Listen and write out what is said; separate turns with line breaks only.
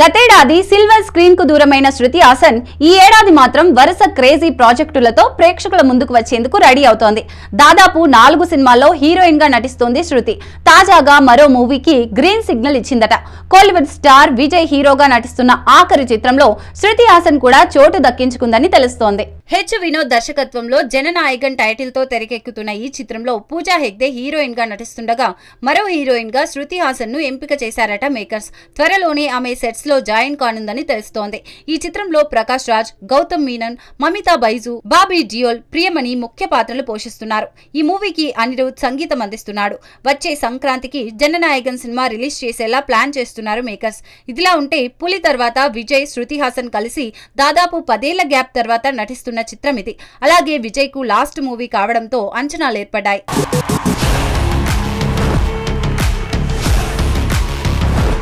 గతేడాది సిల్వర్ స్క్రీన్కు దూరమైన శృతి హాసన్ ఈ ఏడాది మాత్రం వరుస క్రేజీ ప్రాజెక్టులతో ప్రేక్షకుల ముందుకు వచ్చేందుకు రెడీ అవుతోంది. దాదాపు నాలుగు సినిమాల్లో హీరోయిన్గా నటిస్తోంది శృతి. తాజాగా మరో మూవీకి గ్రీన్ సిగ్నల్ ఇచ్చిందట. కోలీవుడ్ స్టార్ విజయ్ హీరోగా నటిస్తున్న ఆఖరి చిత్రంలో శృతి హాసన్ కూడా చోటు దక్కించుకుందని తెలుస్తోంది. హెచ్ వినోద్ దర్శకత్వంలో జననాయకన్ టైటిల్తో తెరకెక్కుతున్న ఈ చిత్రంలో పూజా హెగ్దే హీరోయిన్గా నటిస్తుండగా మరో హీరోయిన్గా శృతి హాసన్ను ఎంపిక చేశారట మేకర్స్. త్వరలోనే ఆమె సెట్స్లో జాయిన్ కానుందని తెలుస్తోంది. ఈ చిత్రంలో ప్రకాష్ రాజ్ గౌతమ్ మీనన్ మమితా బైజు బాబీ డియోల్ ప్రియమణి ముఖ్య పాత్రలు పోషిస్తున్నారు. ఈ మూవీకి అనిరుద్ సంగీతం అందిస్తున్నాడు. వచ్చే సంక్రాంతికి జననాయకన్ సినిమా రిలీజ్ చేసేలా ప్లాన్ చేస్తున్నారు మేకర్స్. ఇదిలా ఉంటే పులి తర్వాత విజయ్ శృతి హాసన్ కలిసి దాదాపు పదేళ్ళ గ్యాప్ తర్వాత చేస్తున్న చిత్రం ఇది అలాగే విజయ్కు లాస్ట్ మూవీ కావడంతో అంచనాలు ఏర్పడ్డాయి